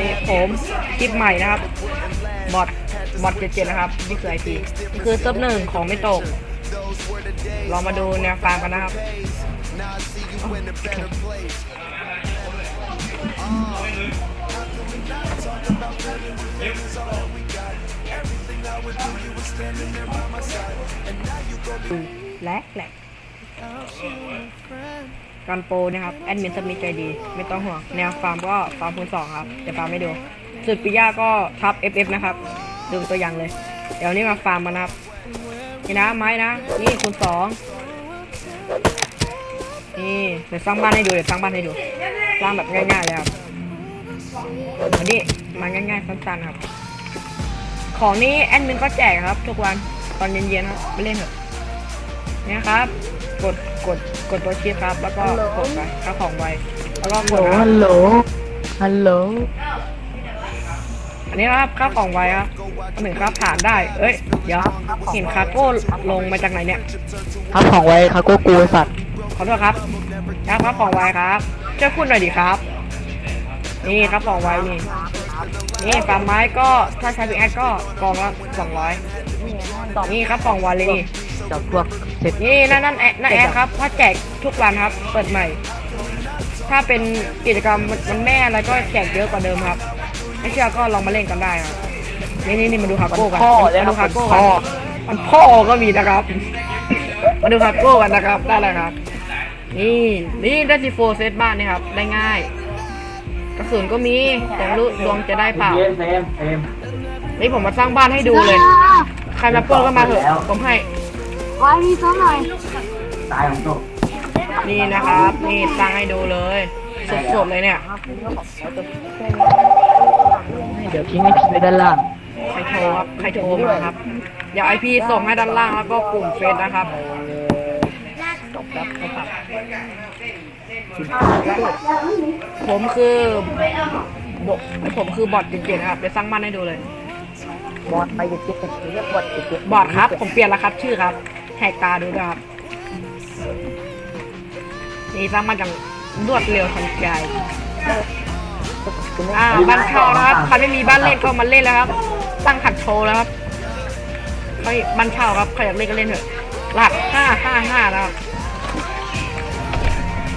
นี้ผมคลิปใหม่นะครับบอทบอทเจ็ดนะครับนี่คือไอพีนี่คือเซิร์ฟหนึ่งของไม่ตกลองมาดูแนวฟาร์มกันนะครับแหลกแหลก การโปรนะครับแอดมินสมิธใจดี ไม่ต้องห่วงแนวฟาร์มก็ฟาร์มคูณสองครับแต่ฟาร์มไม่ดูสุดปิยาก็ทับ FF นะครับ ดูตัวอย่างเลย เดี๋ยวนี้มาฟาร์มกันะครับนี่นะไม้นะ นี่คูณสองนี่เดี๋ยวสร้างบ้านให้ดูเดี๋ยวสร้างบ้านให้ดูสร้างแบบง่ายๆเลยครับวันนี้มาง่ายๆสั้นๆครับ ของนี้แอดมินก็แจกครับ ทุกวันตอนเย็นๆครับไปเล่นเถอะนี่ครับ กดกดกดตัวชีพครับ แล้วก็กดไปเข้าของไวแล้วก็กดนะครับฮัลโหลฮัลโหลอันนี้ครับข้าวของไวครับหนึ่งครับผ่านได้ เอ้ย เดี๋ยวเห็นคาโก้ลงมาจากไหนเนี่ยครับของไว้ครับก็กูไอ้สัตว์ขอโทษครับครับครับของไวครับช่วยพูดหน่อยดิครับ นี่ครับของไวนี่นี่ฟาร์มไม้ก็ถ้าใช้พิกแอคก็กองละสองร้อยนี่ครับของไวเลยนี่ จับพวกเสร็จนี่นั่นนั่นแอดนั่นแอดครับถ้าแจกทุกวันครับ เปิดใหม่ ถ้าเป็นกิจกรรมมันแม่อะไรก็แจกเยอะกว่าเดิมครับ ไม่เชื่อก็ลองมาเล่นกันได้ครับ นี่นี่นี่มาดูคาโก้กันพ่อเลยมาครัดูบคาโก้พ่กัอนมันพ่อก็มีนะครับ มาดูคาโก้กันนะครับ ได้เลยครับ นี่นี่ได้ซีโฟเซตบ้านนี่ครับ ได้ง่าย กระสุนก็มีแต่ไม่รู้ดวงจะได้เปล่าเฟมเฟมเฟมนี่ผมมาสร้างบ้านให้ดูเลย ใครมาปล้นก็มาเถอะผมให้ ไว้มีสักหน่อยตายของตกนี่นะครับ นี่สร้างให้ดูเลยสดๆเลยเนี่ยเดี๋ยวทิ้งให้พี่ไว้ด้านล่างใครโทรครับใครโทรมาครับเดี๋ยวไอพีส่งให้ด้านล่างแล้วก็กลุ่มเฟซนะครับจบแล้วครับผมคือบอผมคือบอทเก่งๆนะครับเดี๋ยวสร้างบ้านให้ดูเลย บอดไปเด็ดเด็ดเรียกบอดเด็ดเด็ดบอทครับ ผมเปลี่ยนแล้วครับ ชื่อครับ แหกตาดูด้วยครับนี่สร้างบ้านอย่างรวดเร็วทันใจอ่าบ้านเช่านะครับใครไม่มีบ้านเล่นก็มาเล่นแล้วครับ ตั้งขัดโชว์แล้วครับใครบ้านเช่าครับใครอยากเล่นก็เล่นเถอะรหัสห้าห้าห้านะครับ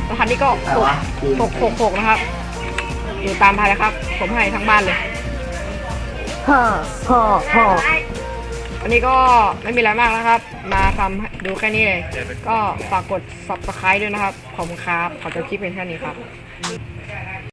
รหัสนี้ก็หกหกหกหกนะครับ อยู่ตามทันเลยครับ ผมให้ทั้งบ้านเลยฮ่าฮ่าฮ่า วันนี้ก็ไม่มีอะไรมากนะครับ มาทำดูแค่นี้เลย ก็ฝากกด subscribe ด้วยนะครับ ขอบคุณครับ ขอจบคลิปเพียงแค่นี้ครับ